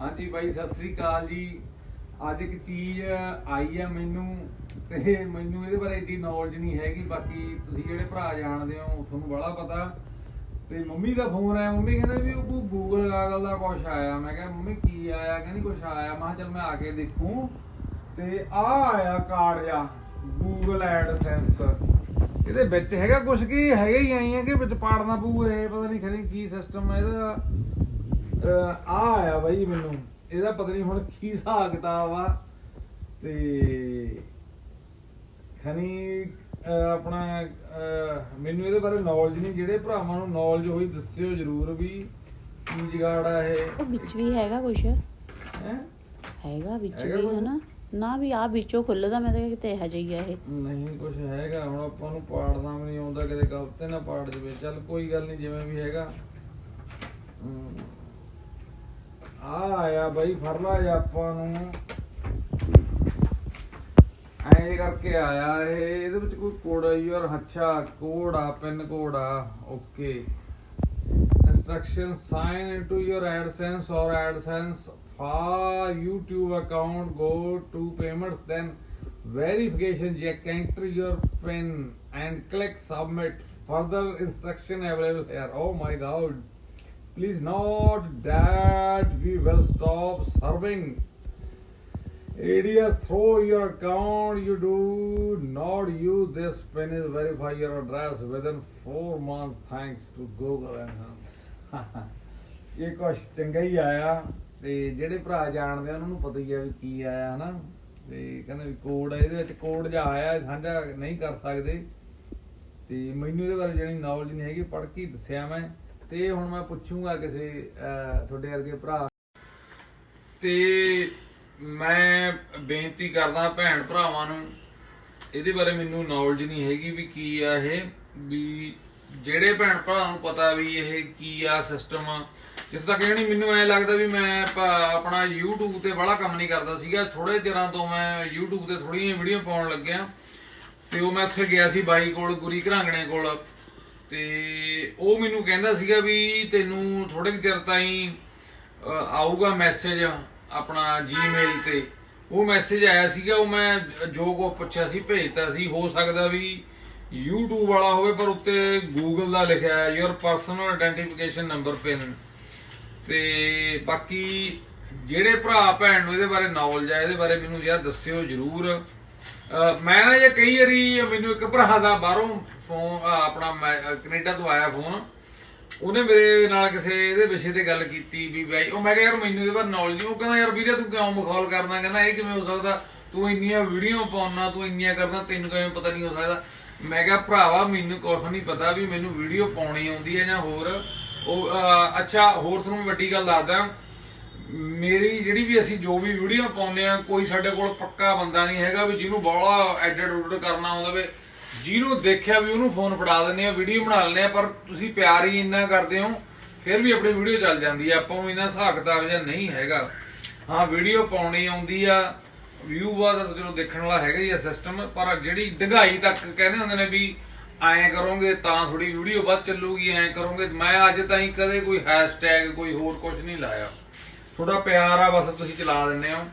ਹਾਂਜੀ ਬਾਈ, ਸਤਿ ਸ੍ਰੀ ਅਕਾਲ ਜੀ। ਅੱਜ ਇੱਕ ਚੀਜ਼ ਆਈ ਆ ਮੈਨੂੰ ਤੇ ਮੈਨੂੰ ਇਹਦੇ ਬਾਰੇ ਏਡੀ ਨੌਲੇਜ ਨਹੀਂ ਹੈਗੀ, ਬਾਕੀ ਤੁਸੀਂ ਜਿਹੜੇ ਭਰਾ ਜਾਣਦੇ ਹੋ, ਤੁਹਾਨੂੰ ਬੜਾ ਪਤਾ। ਤੇ ਮੰਮੀ ਦਾ ਫੋਨ ਆਇਆ, ਮੰਮੀ ਕਹਿੰਦੇ ਵੀ ਉਹ ਗੂਗਲ ਗਾਗਲ ਦਾ ਕੁਛ ਆਇਆ। ਮੈਂ ਕਿਹਾ, ਮੰਮੀ ਕੀ ਆਇਆ? ਕਹਿੰਦੀ ਕੁਛ ਆਇਆ। ਮੈਂ ਕਿਹਾ, ਚੱਲ ਮੈਂ ਆ ਕੇ ਦੇਖੂੰ। ਤੇ ਆ ਆਇਆ ਕਾਰਡ ਆ ਗੂਗਲ ਐਡਸੈਂਸ ਇਹਦੇ ਵਿੱਚ ਹੈਗਾ ਕੁਛ ਕੀ? ਹੈਗਾ ਹੀ ਆਈ ਹੈ ਕਿ ਵਿੱਚ ਪਾੜਨਾ ਪਊ ਇਹ? ਪਤਾ ਨਹੀਂ ਖਰੀ ਕੀ ਸਿਸਟਮ ਹੈ ਇਹਦਾ। ਆ ਆਇਆ ਬਾਈ ਮੈਨੂੰ। ਇਹਦਾ ਪਤਾ ਨਹੀਂ ਹੁਣ ਕੀ ਹਿਸਾਬ ਕਿਤਾਬ ਆ। ਤੇ ਖਨੀ ਆਪਣਾ ਮੈਨੂੰ ਇਹਦੇ ਬਾਰੇ ਨੌਲੇਜ ਨਹੀਂ ਜਿਹੜੇ ਭਰਾਵਾਂ ਨੂੰ ਨੌਲੇਜ ਹੋਈ ਦੱਸਿਓ ਜਰੂਰ ਵੀ ਕੀ ਜਗਾੜ ਆ ਇਹ। ਉਹ ਵਿੱਚ ਵੀ ਹੈਗਾ ਕੁਛ। ਹੈ? ਹੈਗਾ ਵਿੱਚ ਹੈਗਾ ਵੀ ਕੁਛ? ਹਨਾ। ਨਾ ਵੀ ਆ ਵਿੱਚੋਂ ਖੁੱਲਦਾ ਮੈਂ ਤਾਂ ਕਿਹਾ ਕਿਤੇ ਇਹੋ ਜਿਹਾ ਹੀ ਆ ਇਹ। ਨਹੀਂ ਕੁਝ ਹੈਗਾ। ਹੁਣ ਆਪਾਂ ਨੂੰ ਪਾੜਨਾ ਵੀ ਨਹੀਂ ਆਉਂਦਾ ਕਿਤੇ ਗਲਤ ਤੇ ਨਾ ਪਾੜ ਜਵੇ। ਚੱਲ ਕੋਈ ਗੱਲ ਨਹੀਂ ਜਿਵੇਂ ਵੀ ਹੈਗਾ। ਹਮ। ਆ ਆਇਆ ਬਾਈ ਫੜ ਲਾ ਜਾ ਆਪਾਂ ਨੂੰ ਐਂ ਕਰਕੇ ਆਇਆ ਇਹ ਇਹਦੇ ਵਿੱਚ ਕੋਈ ਕੋਡ ਆ ਯਾਰ ਅੱਛਾ ਕੋਡ ਆ ਪਿਨ ਕੋਡ ਆ okay instructions sign into your AdSense or AdSense for YouTube account go to payments then verification check enter your PIN and click submit further instruction available here oh my god please note that we will stop serving ADS through your account you do not use this PIN is verify your address within four months thanks to Google and ਇਹ ਕੁਛ ਚੰਗਾ ਹੀ ਆਇਆ ਤੇ ਜਿਹੜੇ ਭਰਾ ਜਾਣਦੇ ਆ ਉਹਨਾਂ ਨੂੰ ਪਤਾ ਹੀ ਆ ਵੀ ਕੀ ਆਇਆ ਹਨਾ ਤੇ ਕਹਿੰਦੇ ਵੀ ਕੋਡ ਆ ਇਹਦੇ ਵਿੱਚ ਕੋਡ ਜਿਹਾ ਆਇਆ ਇਹ ਸਾਂਝਾ ਨਹੀਂ ਕਰ ਸਕਦੇ ਤੇ ਮੈਨੂੰ ਇਹਦੇ ਬਾਰੇ ਜਿਹੜੀ ਨੌਲੇਜ ਨਹੀਂ ਹੈਗੀ ਪੜ੍ਹ ਕੇ ਹੀ ਦੱਸਿਆ ਮੈਂ ਤੇ ਹੁਣ ਮੈਂ ਪੁੱਛੂੰਗਾ ਕਿਸੇ ਤੁਹਾਡੇ ਵਰਗੇ ਭਰਾ। ਤੇ ਮੈਂ ਬੇਨਤੀ ਕਰਦਾ ਭੈਣ ਭਰਾਵਾਂ ਨੂੰ, ਇਹਦੇ ਬਾਰੇ ਮੈਨੂੰ ਨੌਲੇਜ ਨਹੀਂ ਹੈਗੀ ਵੀ ਕੀ ਆ ਇਹ, ਵੀ ਜਿਹੜੇ ਭੈਣ ਭਰਾ ਨੂੰ ਪਤਾ ਵੀ ਇਹ ਕੀ ਆ ਸਿਸਟਮ ਜਿਸ ਤੱਕ ਜਾਣੀ ਮੈਨੂੰ ਐ ਲੱਗਦਾ ਵੀ ਮੈਂ ਆਪਣਾ YouTube ਤੇ ਬੜਾ ਕੰਮ ਨਹੀਂ ਕਰਦਾ ਸੀਗਾ। ਥੋੜੇ ਚਿਰਾਂ ਤੋਂ ਮੈਂ YouTube ਤੇ ਥੋੜੀਆਂ ਵੀਡੀਓ ਪਾਉਣ ਲੱਗਿਆ, ਤੇ ਉਹ ਮੈਂ ਉੱਥੇ ਗਿਆ ਸੀ ਬਾਈ ਕੋਲ, ਗੁਰੀ ਘਰਾਂਗਣੇ ਕੋਲ। ਤੇ ਉਹ ਮੈਨੂੰ ਕਹਿੰਦਾ ਸੀਗਾ ਵੀ ਤੈਨੂੰ ਥੋੜੇ ਚਿਰ ਤਾਈਂ ਆਊਗਾ ਮੈਸੇਜ ਆਪਣਾ ਜੀਮੇਲ ਤੇ। ਉਹ ਮੈਸੇਜ ਆਇਆ ਸੀਗਾ ਉਹ ਮੈਂ ਜੋ ਕੋ ਪੁੱਛਿਆ ਸੀ ਭੇਜਤਾ ਸੀ। ਹੋ ਸਕਦਾ ਵੀ YouTube ਵਾਲਾ ਹੋਵੇ ਪਰ ਉੱਤੇ Google ਦਾ ਲਿਖਿਆ ਹੈ your personal identification number PIN ਤੇ ਬਾਕੀ ਜਿਹੜੇ ਭਰਾ ਭੈਣ ਨੂੰ ਇਹਦੇ ਬਾਰੇ ਨੌਲੇਜ ਆ ਇਹਦੇ ਬਾਰੇ ਮੈਨੂੰ ਯਾਰ ਦੱਸਿਓ ਜਰੂਰ। ਮੈਂ ਨਾ ਇਹ ਕਈ ਵਾਰੀ ਮੈਨੂੰ ਇੱਕ ਭਰਾ ਦਾ ਬਾਹਰੋਂ ਫੋਨ ਆਪਣਾ ਮੈਂ- ਕੈਨੇਡਾ ਤੋਂ ਆਇਆ ਫੋਨ, ਉਹਨੇ ਮੇਰੇ ਨਾਲ ਕਿਸੇ ਇਹਦੇ ਵਿਸ਼ੇ ਤੇ ਗੱਲ ਕੀਤੀ ਵੀ ਬਾਈ, ਉਹ ਮੈਂ ਕਿਹਾ ਯਾਰ ਮੈਨੂੰ ਇਹਦੇ ਬਾਰੇ ਨੌਲੇਜ ਨਹੀਂ, ਉਹ ਕਹਿੰਦਾ ਯਾਰ ਵੀਰੇ ਤੂੰ ਕਿਉਂ ਮਖੌਲ ਕਰਦਾ ਕਹਿੰਦਾ ਇਹ ਕਿਵੇਂ ਹੋ ਸਕਦਾ, ਤੂੰ ਇੰਨੀਆਂ ਵੀਡੀਓ ਪਾਉਣਾ, ਤੂੰ ਇੰਨੀਆਂ ਕਰਦਾ, ਤੈਨੂੰ ਕਿਵੇਂ ਪਤਾ ਨਹੀਂ ਹੋ ਸਕਦਾ। ਮੈਂ ਕਿਹਾ ਭਰਾਵਾ, ਮੈਨੂੰ ਕੁਝ ਨਹੀਂ ਪਤਾ ਵੀ ਮੈਨੂੰ ਵੀਡੀਓ ਪਾਉਣੀ ਆਉਂਦੀ ਹੈ ਜਾਂ ਹੋਰ। ਉਹ ਅੱਛਾ, ਹੋਰ ਤੁਹਾਨੂੰ ਵੱਡੀ ਗੱਲ ਦੱਸਦਾ। ਮੇਰੀ ਜਿਹੜੀ ਵੀ ਅਸੀਂ ਜੋ ਵੀ ਵੀਡੀਓ ਪਾਉਂਦੇ ਆ ਕੋਈ ਸਾਡੇ ਕੋਲ ਪੱਕਾ ਬੰਦਾ ਨਹੀਂ ਹੈਗਾ ਵੀ ਜਿਹਨੂੰ ਬੜਾ ਐਡਿਟ ਉਡਿਟ ਕਰਨਾ ਆਉਂਦਾ ਵੇ। ਜਿਹਨੂੰ ਦੇਖਿਆ ਵੀ ਉਹਨੂੰ ਫੋਨ ਫੜਾ ਦਿੰਦੇ ਆ ਵੀਡੀਓ ਬਣਾ ਲੈਂਦੇ ਆ ਪਰ ਤੁਸੀਂ ਪਿਆਰ ਹੀ ਇੰਨਾ ਕਰਦੇ ਹੋ, ਫਿਰ ਵੀ ਆਪਣੀ ਵੀਡੀਓ ਚੱਲ ਜਾਂਦੀ ਆ ਆਪਾਂ ਨੂੰ ਇੰਨਾ ਹਿਸਾਬ ਕਿਤਾਬ ਜਾਂ ਨਹੀਂ ਹੈਗਾ। ਹਾਂ ਵੀਡੀਓ ਪਾਉਣੀ ਆਉਂਦੀ ਆ ਵਿਊ ਬਾਅਦ ਤਾਂ ਚਲੋ ਦੇਖਣ ਵਾਲਾ ਹੈਗਾ ਹੀ ਆ ਸਿਸਟਮ ਪਰ ਜਿਹੜੀ ਡੰਗਾਈ ਤੱਕ ਕਹਿੰਦੇ ਹੁੰਦੇ ਨੇ ਵੀ ਐਂ ਕਰੋਗੇ ਤਾਂ ਥੋੜੀ ਵੀਡੀਓ ਵੱਧ ਚੱਲੂਗੀ, ਐਂ ਕਰੋਗੇ। ਮੈਂ ਅੱਜ ਤਾਈਂ ਕਦੇ ਕੋਈ ਹੈਸ਼ਟੈਗ ਕੋਈ ਹੋਰ ਕੁਝ ਨਹੀਂ ਲਾਇਆ। ਥੋੜਾ ਪਿਆਰ ਆ ਬਸ ਤੁਸੀਂ ਚਲਾ ਦਿੰਦੇ ਹੋ।